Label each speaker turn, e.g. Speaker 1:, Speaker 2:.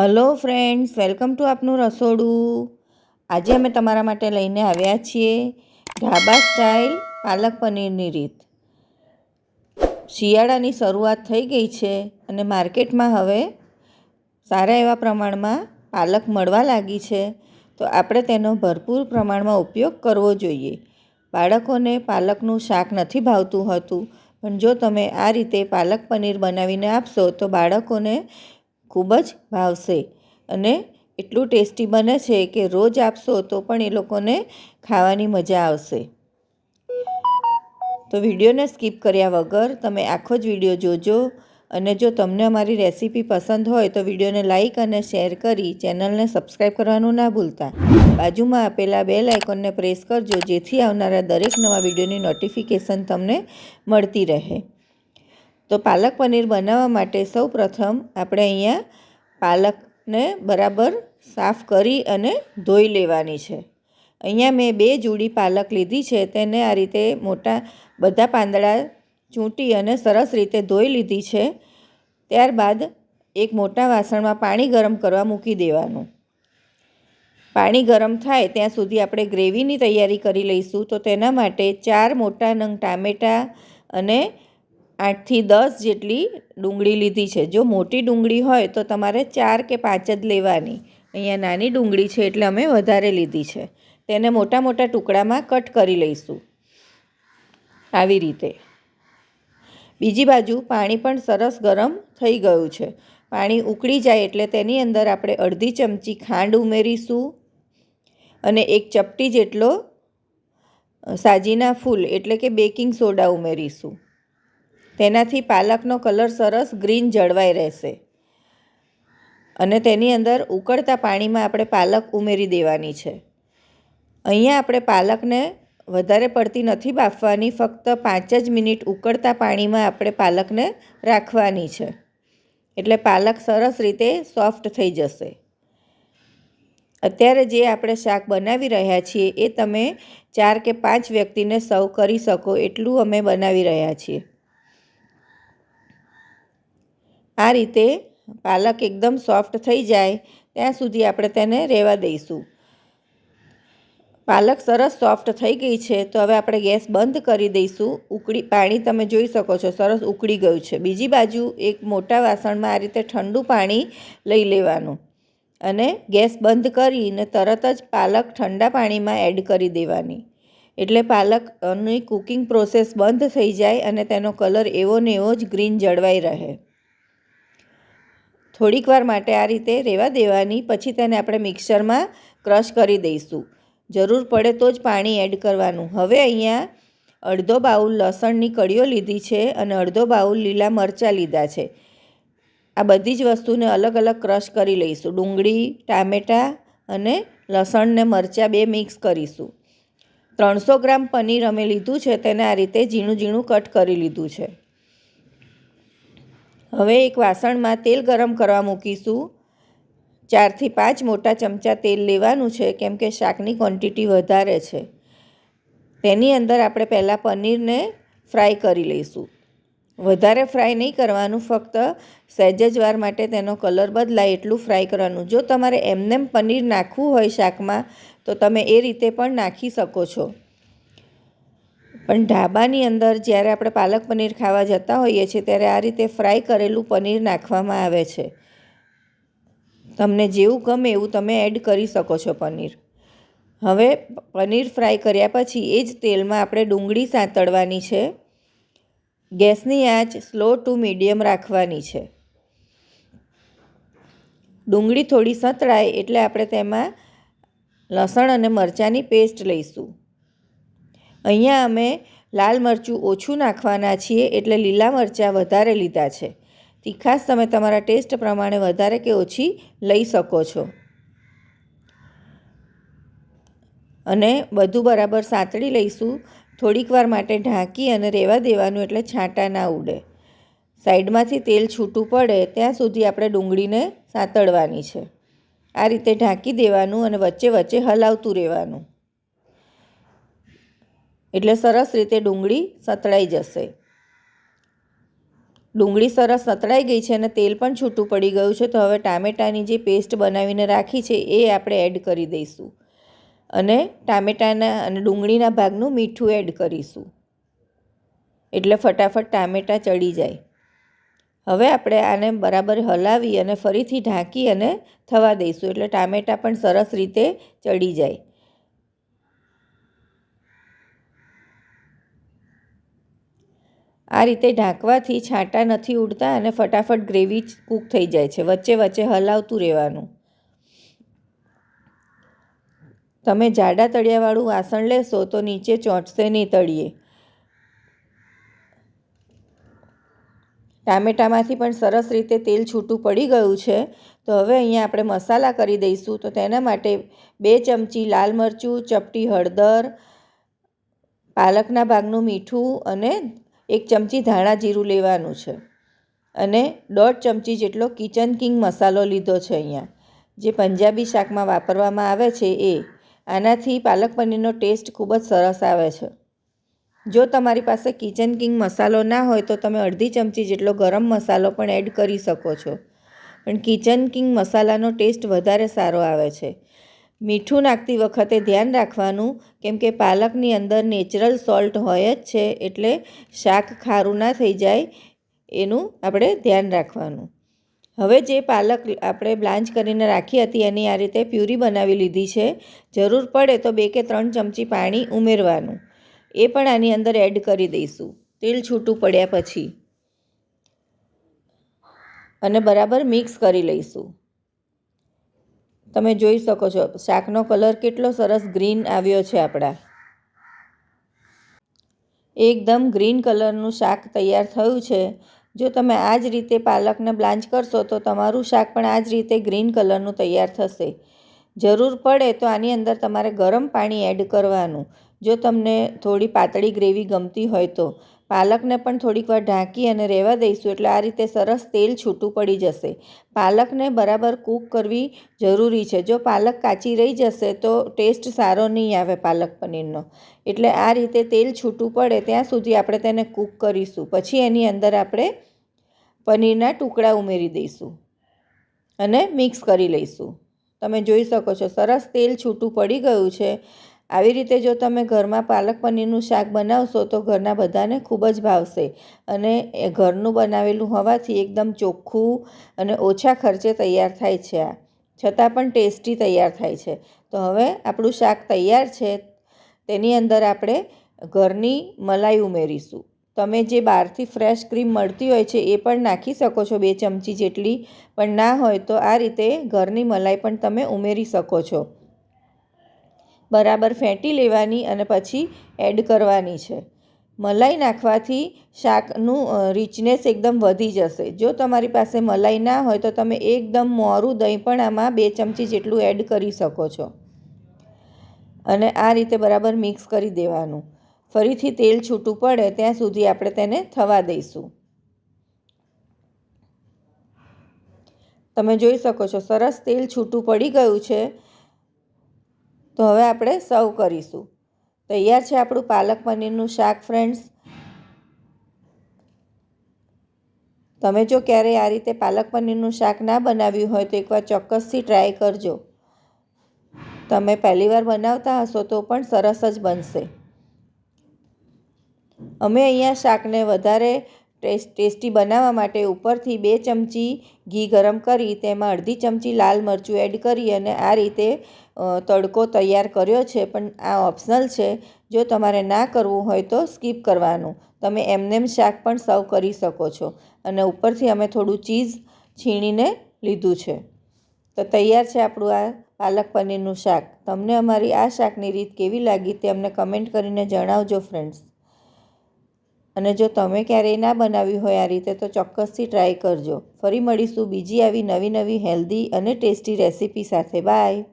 Speaker 1: Hello friends, welcome to આપનું રસોડું. આજે અમે તમારા માટે લઈને આવ્યા છીએ ઢાબા સ્ટાઇલ પાલક પનીરની રીત. શિયાળાની શરૂઆત થઈ ગઈ છે અને માર્કેટમાં હવે સારા એવા પ્રમાણમાં પાલક મળવા લાગી છે. તો આપણે તેનો ભરપૂર પ્રમાણમાં ઉપયોગ કરવો જોઈએ. બાળકોને પાલકનું શાક નથી ભાવતું હતું, પણ જો તમે આ રીતે પાલક પનીર બનાવીને આપશો તો બાળકોને ખૂબ જ ભાવશે. અને એટલું ટેસ્ટી બને છે કે રોજ આપશો તો પણ એ લોકોને ખાવાની મજા આવશે. તો વિડીયોને સ્કીપ કર્યા વગર તમે આખો જ વીડિયો જોજો. અને જો તમને અમારી રેસીપી પસંદ હોય તો વિડીયોને લાઇક અને શેર કરી ચેનલને સબસ્ક્રાઈબ કરવાનું ના ભૂલતા. બાજુમાં આપેલા બેલ આઇકોનને પ્રેસ કરજો જેથી આવનારા દરેક નવા વિડીયોની નોટિફિકેશન તમને મળતી રહે. તો પાલક પનીર બનાવવા માટે સૌ પ્રથમ આપણે અહીંયા પાલકને બરાબર સાફ કરી અને ધોઈ લેવાની છે. અહીંયા મેં બે જોડી પાલક લીધી છે, તેને આ રીતે મોટા બધા પાંદડા ચૂંટી અને સરસ રીતે ધોઈ લીધી છે. ત્યારબાદ એક મોટા વાસણમાં પાણી ગરમ કરવા મૂકી દેવાનું. પાણી ગરમ થાય ત્યાં સુધી આપણે ગ્રેવીની તૈયારી કરી લઈશું. તો તેના માટે ચાર મોટા નંગ ટામેટાં અને આઠથી દસ જેટલી ડુંગળી લીધી છે. જો મોટી ડુંગળી હોય તો તમારે ચાર કે પાંચ જ લેવાની. અહીંયા નાની ડુંગળી છે એટલે અમે વધારે લીધી છે. તેને મોટા મોટા ટુકડામાં કટ કરી લઈશું. આવી રીતે. બીજી બાજુ પાણી પણ સરસ ગરમ થઈ ગયું છે. પાણી ઉકળી જાય એટલે તેની અંદર આપણે અડધી ચમચી ખાંડ ઉમેરીશું અને એક ચપટી જેટલો સાજીના ફૂલ એટલે કે બેકિંગ સોડા ઉમેરીશું. તેનાથી પાલકનો કલર સરસ ગ્રીન જળવાઈ રહેશે. અને તેની અંદર ઉકળતા પાણીમાં આપણે પાલક ઉમેરી દેવાની છે. અહીંયા આપણે પાલકને વધારે પડતી નથી બાફવાની, ફક્ત પાંચ જ મિનિટ ઉકળતા પાણીમાં આપણે પાલકને રાખવાની છે. એટલે પાલક સરસ રીતે સોફ્ટ થઈ જશે. અત્યારે જે આપણે શાક બનાવી રહ્યા છીએ એ તમે ચાર કે પાંચ વ્યક્તિને સર્વ કરી શકો, એટલું અમે બનાવી રહ્યા છીએ. આ રીતે પાલક એકદમ સોફ્ટ થઈ જાય, ત્યાં સુધી આપણે તેને રહેવા દઈશું. પાલક સરસ સોફ્ટ થઈ ગઈ છે, તો હવે આપણે ગેસ બંધ કરી દઈશું. ઉકળી, પાણી તમે જોઈ શકો છો, સરસ ઉકળી ગયું છે. બીજી બાજુ એક મોટા વાસણમાં આ રીતે ઠંડુ પાણી લઈ લેવાનું અને ગેસ બંધ કરીને તરત જ પાલક ઠંડા પાણીમાં એડ કરી દેવાની. એટલે પાલકની કુકિંગ પ્રોસેસ બંધ થઈ જાય અને તેનો કલર એવો ને એવો જ ગ્રીન જળવાઈ રહે. થોડીક વાર માટે આ રીતે રહેવા દેવાની, પછી તેને આપણે મિક્સરમાં ક્રશ કરી દઈશું. જરૂર પડે તો જ પાણી એડ કરવાનું. હવે અહીંયા અડધો બાઉલ લસણની કળીઓ લીધી છે અને અડધો બાઉલ લીલા મરચાં લીધા છે. આ બધી જ વસ્તુને અલગ અલગ ક્રશ કરી લઈશું. ડુંગળી, ટામેટાં અને લસણને મરચાં બે મિક્સ કરીશું. ત્રણસો ગ્રામ પનીર અમે લીધું છે, તેને આ રીતે ઝીણું ઝીણું કટ કરી લીધું છે. હવે એક વાસણમાં તેલ ગરમ કરવા મૂકીશું. ચારથી પાંચ મોટા ચમચા તેલ લેવાનું છે, કેમ કે શાકની ક્વોન્ટિટી વધારે છે. તેની અંદર આપણે પહેલાં પનીરને ફ્રાય કરી લઈશું. વધારે ફ્રાય નહીં કરવાનું, ફક્ત સહેજ જ વાર માટે તેનો કલર બદલાય એટલું ફ્રાય કરવાનું. જો તમારે એમનેમ પનીર નાખવું હોય શાકમાં, તો તમે એ રીતે પણ નાખી શકો છો. પણ ઢાબાની અંદર જ્યારે આપણે પાલક પનીર ખાવા જતા હોઈએ છીએ, ત્યારે આ રીતે ફ્રાય કરેલું પનીર નાખવામાં આવે છે. તમને જેવું ગમે એવું તમે એડ કરી શકો છો પનીર. હવે પનીર ફ્રાય કર્યા પછી એ જ તેલમાં આપણે ડુંગળી સાંતળવાની છે. ગેસની આંચ સ્લો ટુ મીડિયમ રાખવાની છે. ડુંગળી થોડી સતળાય એટલે આપણે તેમાં લસણ અને મરચાંની પેસ્ટ લઈશું. અહીંયા અમે લાલ મરચું ઓછું નાખવાના છીએ એટલે લીલા મરચાં વધારે લીધા છે. તીખાશ તમે તમારા ટેસ્ટ પ્રમાણે વધારે કે ઓછી લઈ શકો છો. અને બધું બરાબર સાંતળી લઈશું. થોડીક વાર માટે ઢાંકી અને રહેવા દેવાનું એટલે છાંટા ના ઉડે. સાઈડમાંથી તેલ છૂટું પડે ત્યાં સુધી આપણે ડુંગળીને સાંતળવાની છે. આ રીતે ઢાંકી દેવાનું અને વચ્ચે વચ્ચે હલાવતું રહેવાનું. એટલે સરસ રીતે ડુંગળી સતળાઈ જશે. ડુંગળી સરસ સતળાઈ ગઈ છે અને તેલ પણ છૂટું પડી ગયું છે, તો હવે ટામેટાની જે પેસ્ટ બનાવીને રાખી છે, એ આપણે એડ કરી દઈશું. અને ટામેટાના અને ડુંગળીના ભાગનું મીઠું એડ કરીશું. એટલે ફટાફટ ટામેટાં ચડી જાય. હવે આપણે આને બરાબર હલાવી અને ફરીથી ઢાંકી અને થવા દઈશું, એટલે ટામેટાં પણ સરસ રીતે ચડી જાય. આ રીતે ઢાંકવાથી છાંટા નથી ઉડતા અને ફટાફટ ગ્રેવી કૂક થઈ જાય છે. વચ્ચે વચ્ચે હલાવતું રહેવાનું. તમે જાડા તળિયાવાળું વાસણ લેશો તો નીચે ચોંટશે નહીં તળીએ ટામેટામાંથી પણ સરસ રીતે તેલ છૂટું પડી ગયું છે. તો હવે અહીંયા આપણે મસાલા કરી દઈશું. તો તેના માટે બે ચમચી લાલ મરચું, ચપટી હળદર, પાલકના ભાગનું મીઠું અને એક ચમચી ધાણા જીરું લેવાનું છે. અને દોઢ ચમચી જેટલો કિચન કિંગ મસાલો લીધો છે અહીંયા. જે પંજાબી શાકમાં વાપરવામાં આવે છે એ, આનાથી પાલક પનીરનો ટેસ્ટ ખૂબ જ સરસ આવે છે. જો તમારી પાસે કિચન કિંગ મસાલો ના હોય તો તમે અડધી ચમચી જેટલો ગરમ મસાલો પણ એડ કરી શકો છો. પણ કિચન કિંગ મસાલાનો ટેસ્ટ વધારે સારો આવે છે. મીઠું નાખતી વખતે ધ્યાન રાખવાનું, કેમ કે પાલકની અંદર નેચરલ સોલ્ટ હોય જ છે, એટલે શાક ખારું ના થઈ જાય, એનું આપણે ધ્યાન રાખવાનું. હવે જે પાલક આપણે બ્લાન્ચ કરીને રાખી હતી, એની આ રીતે પ્યુરી બનાવી લીધી છે. જરૂર પડે તો બે કે ત્રણ ચમચી પાણી ઉમેરવાનું. એ પણ આની અંદર એડ કરી દઈશું. તેલ છૂટું પડ્યા પછી. અને બરાબર મિક્સ કરી લઈશું. તમે જોઈ શકો છો, શાકનો કલર કેટલો સરસ ગ્રીન આવ્યો છે આપણા. એકદમ ગ્રીન કલરનું શાક તૈયાર થયું છે. જો તમે આ જ રીતે પાલકને બ્લાન્ચ કરશો, તો તમારું શાક પણ આ જ રીતે ગ્રીન કલરનું તૈયાર થશે. જરૂર પડે તો આની અંદર તમારે ગરમ પાણી એડ કરવાનું. જો તમને થોડી પાતળી ગ્રેવી ગમતી હોય તો. પાલકને પણ થોડીક વાર ઢાંકી અને રહેવા દઈશું એટલે આ રીતે સરસ તેલ છૂટું પડી જશે. પાલકને બરાબર કૂક કરવી જરૂરી છે. જો પાલક કાચી રહી જશે તો ટેસ્ટ સારો નહીં આવે પાલક પનીરનો. એટલે આ રીતે તેલ છૂટું પડે ત્યાં સુધી આપણે તેને કૂક કરીશું. પછી એની અંદર આપણે પનીરના ટુકડા ઉમેરી દઈશું અને મિક્સ કરી લઈશું. તમે જોઈ શકો છો, સરસ તેલ છૂટું પડી ગયું છે. આવી રીતે જો તમે ઘરમાં પાલક પનીરનું શાક બનાવશો તો ઘરના બધાને ખૂબ જ ભાવશે. અને ઘરનું બનાવેલું હોવાથી એકદમ ચોખ્ખું અને ઓછા ખર્ચે તૈયાર થાય છે આ. છતાં પણ ટેસ્ટી તૈયાર થાય છે. તો હવે આપણું શાક તૈયાર છે. તેની અંદર આપણે ઘરની મલાઈ ઉમેરીશું. તમે જે બહારથી ફ્રેશ ક્રીમ મળતી હોય છે એ પણ નાખી શકો છો બે ચમચી જેટલી. પણ ના હોય તો આ રીતે ઘરની મલાઈ પણ તમે ઉમેરી શકો છો. બરાબર ફેંટી લેવાની અને પછી એડ કરવાની છે. મલાઈ નાખવાથી શાકનું રિચનેસ એકદમ વધી જશે. જો તમારી પાસે મલાઈ ના હોય તો તમે એકદમ મોરું દહીં પણ આમાં બે ચમચી જેટલું એડ કરી શકો છો. અને આ રીતે બરાબર મિક્સ કરી દેવાનું. ફરીથી તેલ છૂટું પડે ત્યાં સુધી આપણે તેને થવા દઈશું. તમે જોઈ શકો છો, સરસ તેલ છૂટું પડી ગયું છે. તો હવે આપણે સર્વ કરીશું. તૈયાર છે આપણું પાલક પનીરનું શાક ફ્રેન્ડ્સ તમે જો ક્યારેય આ રીતે પાલક પનીરનું શાક ના બનાવ્યું હોય તો એકવાર ચોક્કસથી ટ્રાય કરજો. તમે પહેલીવાર બનાવતા હશો તો પણ સરસ જ બનશે. અમે અહીંયા શાકને વધારે ટેસ્ટ ટેસ્ટી બનાવવા માટે ઉપરથી બે ચમચી ઘી ગરમ કરી, તેમાં અડધી ચમચી લાલ મરચું એડ કરી અને આ રીતે તડકો તૈયાર કર્યો છે. પણ આ ઓપ્શનલ છે. જો તમારે ના કરવું હોય તો સ્કીપ કરવાનું. તમે એમનેમ શાક પણ સર્વ કરી શકો છો. અને ઉપરથી અમે થોડું ચીઝ છીણીને લીધું છે. તો તૈયાર છે આપણું આ પાલક પનીરનું શાક. તમને અમારી આ શાકની રીત કેવી લાગી તે અમને કમેન્ટ કરીને જણાવજો, ફ્રેન્ડ્સ. અને જો તમે ક્યારેય ના બનાવ્યું હોય આ રીતે, તો ચોક્કસથી ટ્રાય કરજો. ફરી મળીશું બીજી આવી નવી નવી હેલ્ધી અને ટેસ્ટી રેસીપી સાથે. બાય.